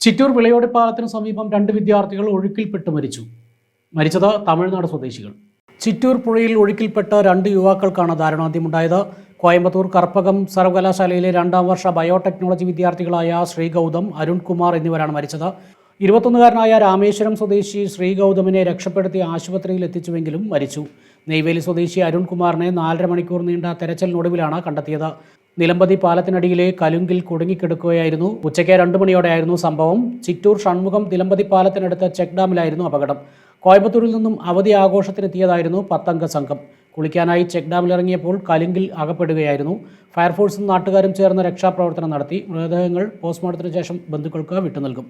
ചിറ്റൂർ വിളയോടി പാലത്തിന് സമീപം രണ്ട് വിദ്യാർത്ഥികൾ ഒഴുക്കിൽപ്പെട്ട് മരിച്ചു. മരിച്ചത് തമിഴ്നാട് സ്വദേശികൾ. ചിറ്റൂർ പുഴയിൽ ഒഴുക്കിൽപ്പെട്ട രണ്ട് യുവാക്കൾക്കാണ് ദാരുണാന്ത്യമുണ്ടായത്. കോയമ്പത്തൂർ കർപ്പകം സർവകലാശാലയിലെ രണ്ടാം വർഷ ബയോടെക്നോളജി വിദ്യാർത്ഥികളായ ശ്രീ ഗൗതം അരുൺകുമാർ എന്നിവരാണ് മരിച്ചത്. ഇരുപത്തൊന്നുകാരനായ രാമേശ്വരം സ്വദേശി ശ്രീ ഗൗതമിനെ രക്ഷപ്പെടുത്തി ആശുപത്രിയിൽ എത്തിച്ചുവെങ്കിലും മരിച്ചു. നെയ്വേലി സ്വദേശി അരുൺകുമാറിനെ നാലര മണിക്കൂർ നീണ്ട തെരച്ചിലിനൊടുവിലാണ് കണ്ടെത്തിയത്. നിലമ്പതി പാലത്തിനടിയിലെ കലുങ്കിൽ കുടുങ്ങിക്കിടക്കുകയായിരുന്നു. ഉച്ചയ്ക്ക് രണ്ടു മണിയോടെയായിരുന്നു സംഭവം. ചിറ്റൂർ ഷൺമുഖം നിലമ്പതി പാലത്തിനടുത്ത ചെക്ക് ഡാമിലായിരുന്നു അപകടം. കോയമ്പത്തൂരിൽ നിന്നും അവധി ആഘോഷത്തിനെത്തിയതായിരുന്നു പത്തംഗ സംഘം. കുളിക്കാനായി ചെക്ക് ഡാമിലിറങ്ങിയപ്പോൾ കലുങ്കിൽ അകപ്പെടുകയായിരുന്നു. ഫയർഫോഴ്സും നാട്ടുകാരും ചേർന്ന് രക്ഷാപ്രവർത്തനം നടത്തി. മൃതദേഹങ്ങൾ പോസ്റ്റ്മോർട്ടത്തിന് ശേഷം ബന്ധുക്കൾക്ക് വിട്ടു നൽകും